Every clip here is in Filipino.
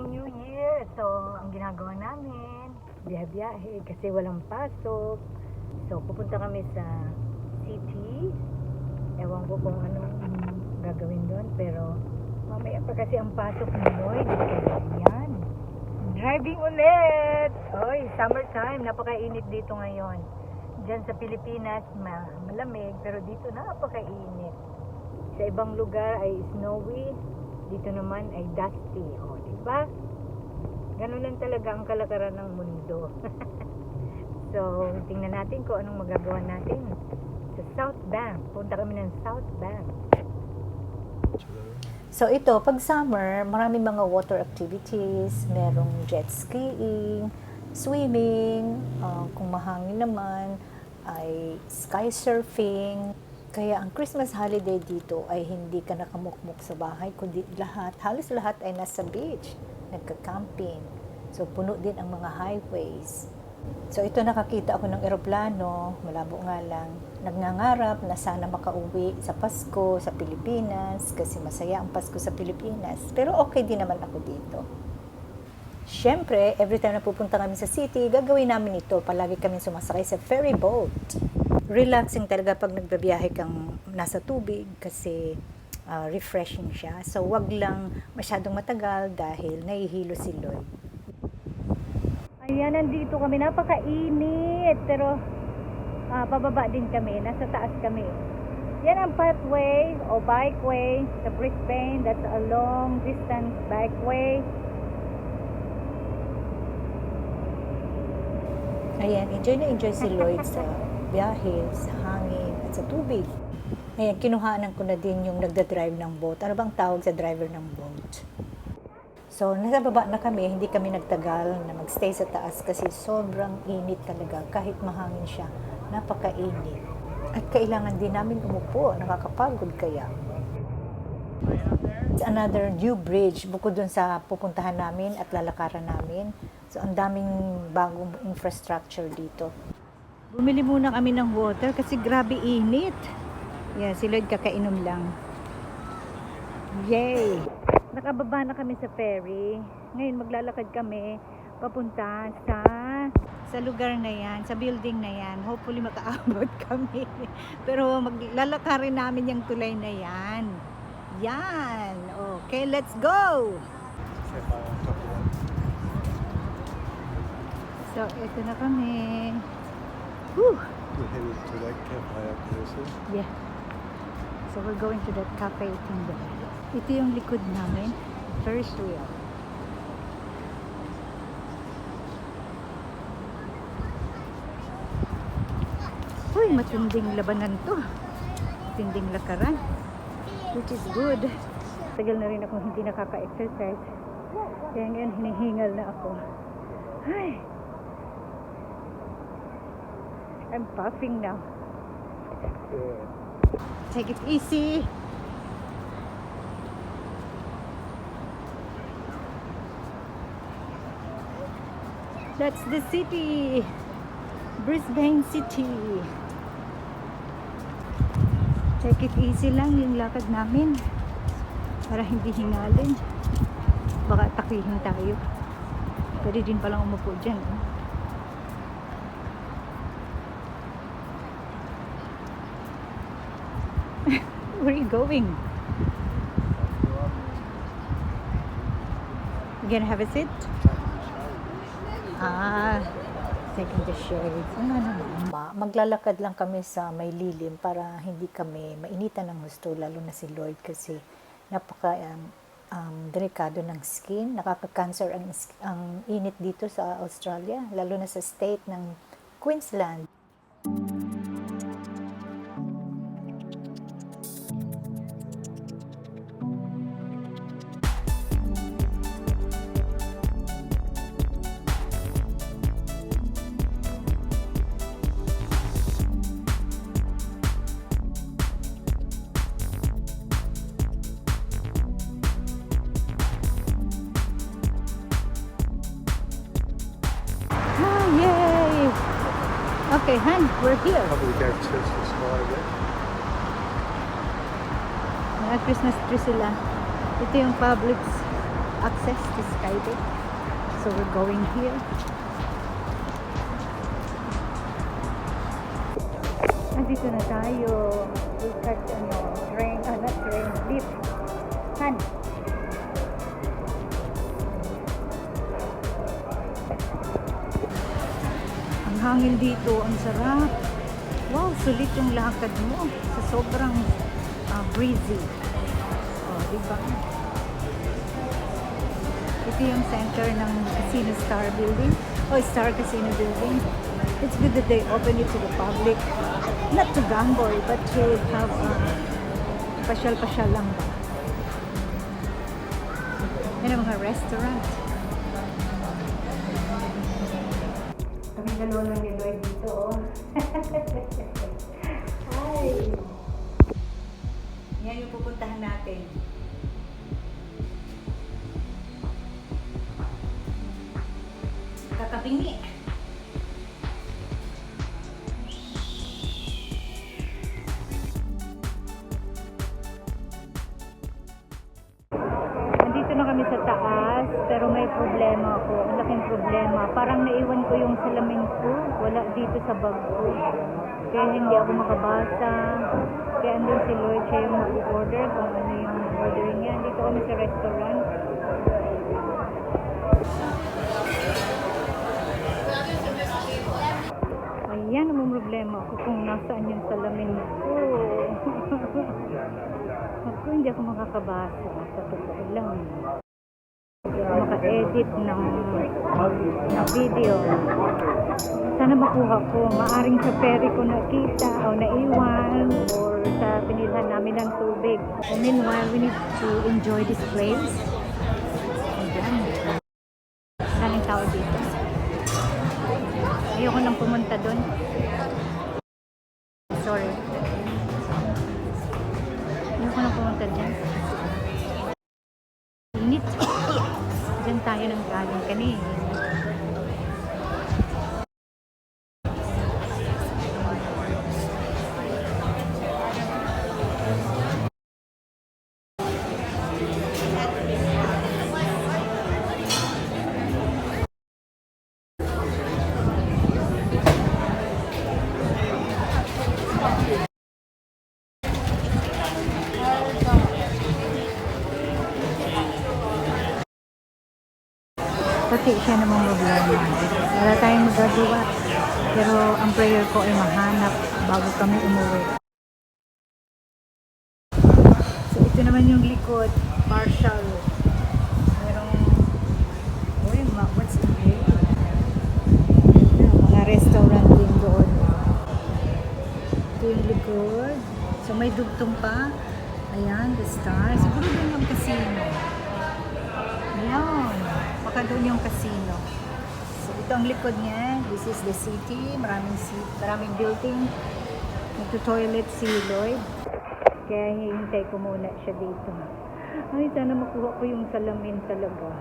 Ang New Year. So, ang ginagawa namin, biyahe-biyahe kasi walang pasok. So, pupunta kami sa city. Ewan ko kung anong gagawin doon. Pero, mamaya pa kasi ang pasok ni Lloyd. Kaya yan. Driving ulit! Oy, summertime. Napakainit dito ngayon. Diyan sa Pilipinas, ma- malamig. Pero dito, napakainit. Sa ibang lugar ay snowy. Dito naman ay dusty. O, di ba? Ganun lang talaga ang kalakaran ng mundo. so, tingnan natin kung anong magagawa natin sa South Bank. Punta kami ng South Bank. So ito, pag summer, maraming mga water activities, merong jet skiing, swimming, ah, kung mahangin naman, ay sky surfing. Kaya ang Christmas holiday dito ay hindi ka nakamukmuk sa bahay, kundi lahat, halos lahat ay nasa beach, nagka-camping. So puno din ang mga highways. So ito nakakita ako ng eroplano, malabo nga lang. Nagngangarap na sana makauwi sa Pasko sa Pilipinas kasi masaya ang Pasko sa Pilipinas. Pero okay din naman ako dito. Siyempre, every time na pupunta kami sa city, gagawin namin ito. Palagi kami sumasakay sa ferry boat. Relaxing talaga pag nagbabiyahe kang nasa tubig kasi ah, refreshing siya. So, wag lang masyadong matagal dahil nahihilo si Lloyd. Ayan, nandito kami. Napakainit. Pero, ah, pababa din kami. Nasa taas kami. Yan ang pathway o bikeway sa Brisbane. That's a long distance bikeway. Ayan, enjoy na enjoy si Lloyd sa biyahe, sa hangin, at sa tubig. Ayan, kinuhanan ko na din yung nagda-drive ng boat. Ano bang tawag sa driver ng boat? So, nasa baba na kami, hindi kami nagtagal na magstay sa taas kasi sobrang init talaga. Kahit mahangin siya, napakainit. At kailangan din namin umupo, nakakapagod kaya. It's another new bridge bukod dun sa pupuntahan namin at lalakaran namin. So, ang daming bagong infrastructure dito. Bumili muna kami ng water kasi grabe init. Yeah, si Lloyd kakainom lang. Yay! Nakababa na kami sa ferry. Ngayon maglalakad kami papunta sa Sa lugar na yan, sa building na yan, hopefully makaabot kami. Pero maglalakarin namin yung tulay na yan. Yan! Okay, let's go! So, ito na kami. Whew! We're headed to that cafe up there, so Yeah. So we're going to that cafe there. Ito yung likod namin. First wheel. Uy, matinding labanan to. Matinding lakaran. Which is good. Tagal na rin ako hindi nakaka-exercise. Kaya ngayon hinihingal na ako. Ay! I'm puffing now. yeah. Take it easy. That's the city. Brisbane City. Take it easy lang yung lakad namin. Para hindi hingalin. Baka takihin tayo. Pwede din palang umupo dyan. Eh. Where are you going? You gonna have a seat? Ah, taking the shade. Ano naman? Ma, maglalakad lang kami sa may lilim para hindi kami mainitan ng gusto, lalo na si Lloyd kasi napaka um, um, delikado ng skin. Nakaka-cancer ang, ang init dito sa Australia, lalo na sa state ng Queensland. Han, we're here. Probably go to the sky there. Mga Christmas tree sila. Ito yung Publix access to Skydeck. So we're going here. Nandito na tayo. We cut, ano, train, ah, not train, lift. Han. Hangin dito, ang sarap. Wow, sulit yung lakad mo sa sobrang ah, breezy. Oh, di ba? Ito yung center ng Casino Star Building. O Star Casino Building. It's good that they open it to the public. Not to gamble, but to have uh, pasyal-pasyal lang ba. Yan ang mga restaurant. Lang ni Lloyd dito, oh. Hi! Yan yung pupuntahan natin. Problema ako. Ang laking problema. Parang naiwan ko yung salamin ko. Wala dito sa bag ko. Kaya hindi ako makabasa. Kaya andun si Lloyd siya yung mag-order kung ano yung order niya. Dito kami sa restaurant. Ayan, ang problema ko kung nasaan yung salamin ko. Ako, hindi ako makakabasa. Sa totoo lang. Maka-edit ng, ng video. Sana makuha ko. Maaring sa ferry ko nakita o naiwan or sa pinilhan namin ng tubig. So, meanwhile, we need to enjoy this place. Ayan. Maraming tao dito. Ayoko nang pumunta doon. Sorry. Tayo nang galing kanina. Pati siya namang problema. Wala tayong magagawa. Pero ang prayer ko ay mahanap bago kami umuwi. So ito naman yung likod, partial. Merong, uy, ma- what's in here? Mga restaurant din doon. Ito yung likod. So may dugtong pa. Ayan, the star. Siguro doon yung casino. Doon yung casino. So, ito ang likod niya. This is the city. Maraming, si- maraming building. Nagto-toilet si Lloyd. Kaya hihintay ko muna siya dito. Ay, sana makuha ko yung salamin talaga.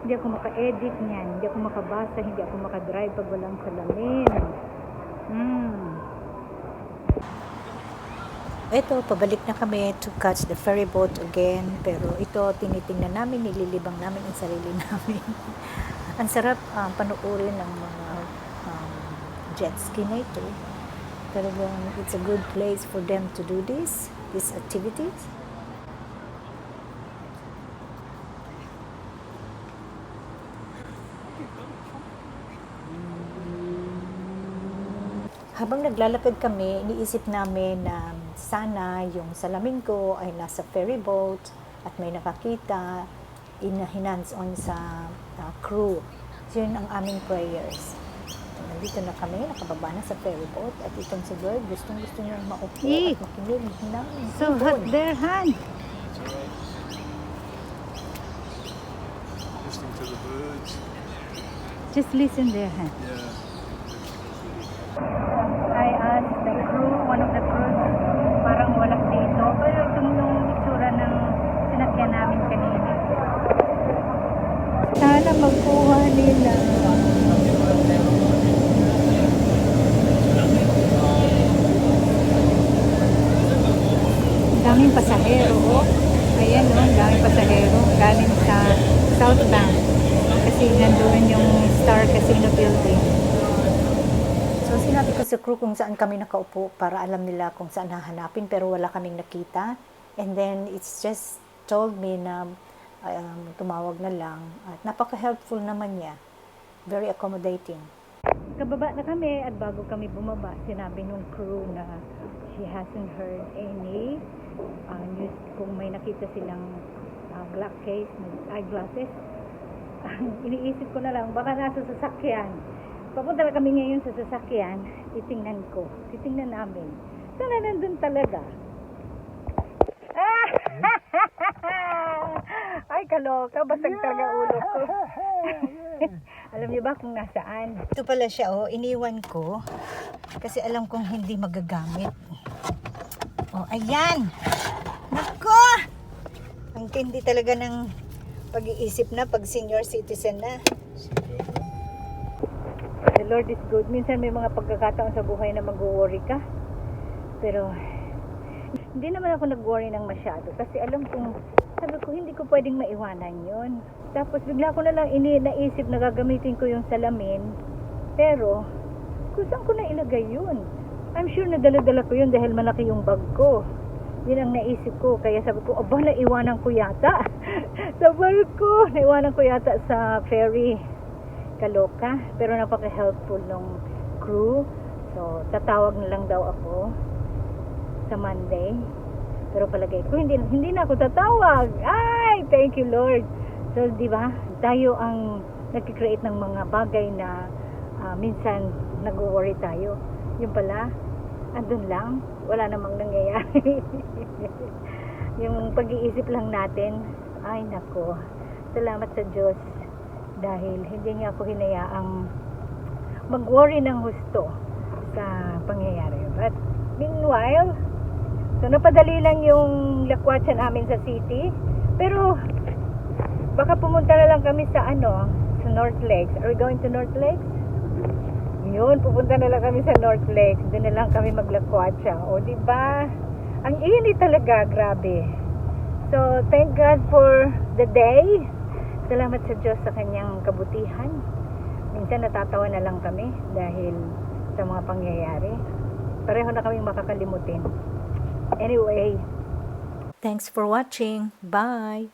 Hindi ako maka-edit niyan. Hindi ako makabasa. Hindi ako makadrive pag walang salamin. Hmm. Ito, pabalik na kami to catch the ferry boat again. Pero ito, tinitingnan namin, nililibang namin ang sarili namin. ang sarap um, panuorin ng mga um, jet ski na ito. Talagang it's a good place for them to do this, these activities. Habang naglalakad kami, iniisip namin na sana yung salamin ko ay nasa ferry boat at may nakakita, in-hands on sa uh, crew. So, yun ang aming prayers. Nandito na kami, nakababa na sa ferry boat at itong si Bird, gustong gusto niyang maupo at makinig ng So hot there, Han. Listening to the birds. Just listen there, Han. Yeah. I asked the crew, one of the crew, parang wala dito. Pero itong yung itsura ng sinakyan namin kanina. Sana magkuha nila. Oh. Ayan, oh, ang dami pasahero galing sa South Bank. Kasi nandoon yung Star Casino Building. So sinabi ko sa crew kung saan kami nakaupo para alam nila kung saan hahanapin pero wala kaming nakita. And then it's just told me na um, tumawag na lang at napaka-helpful naman niya. Very accommodating. Kababa na kami at bago kami bumaba, sinabi nung crew na she hasn't heard any uh, news kung may nakita silang uh, black case, eyeglasses. Iniisip ko na lang, baka nasa sasakyan. Papunta na kami ngayon sa sasakyan, titingnan ko, titingnan namin. Sana nandun talaga. Ay, kaloka, basag talaga ulo ko. Alam niyo ba kung nasaan? Ito pala siya, oh. Iniwan ko. Kasi alam kong hindi magagamit. Oh, ayan! Nako! Ang tindi talaga ng pag-iisip na pag senior citizen na. The Lord is good. Minsan may mga pagkakataon sa buhay na mag-worry ka. Pero, hindi naman ako nag-worry ng masyado. Kasi alam kong, sabi ko, hindi ko pwedeng maiwanan yon. Tapos bigla ko na lang ini naisip na gagamitin ko yung salamin. Pero, kung saan ko na ilagay yun? I'm sure na dala-dala ko yun dahil malaki yung bag ko. Yun ang naisip ko. Kaya sabi ko, aba, naiwanan ko yata. sa barko. Naiwanan ko yata sa ferry. Kaloka. Pero napaka-helpful nung crew. So, tatawag na lang daw ako sa Monday. Pero palagay ko, hindi, hindi na ako tatawag. Ay, thank you Lord. So, di ba? Tayo ang nag-create ng mga bagay na ah, minsan nag-worry tayo. Yung pala, andun lang. Wala namang nangyayari. yung pag-iisip lang natin, ay nako. Salamat sa Diyos dahil hindi niya ako hinayaang mag-worry ng husto sa pangyayari. But meanwhile, so napadali lang yung lakwatsa namin sa city. Pero baka pumunta na lang kami sa ano, sa North Lakes. Are we going to North Lakes? Yun, pupunta na lang kami sa North Lakes. Doon na lang kami maglakwatsa. O, di ba? Ang init talaga, grabe. So, thank God for the day. Salamat sa Diyos sa kanyang kabutihan. Minsan natatawa na lang kami dahil sa mga pangyayari. Pareho na kami makakalimutin. Anyway, Thanks for watching. Bye!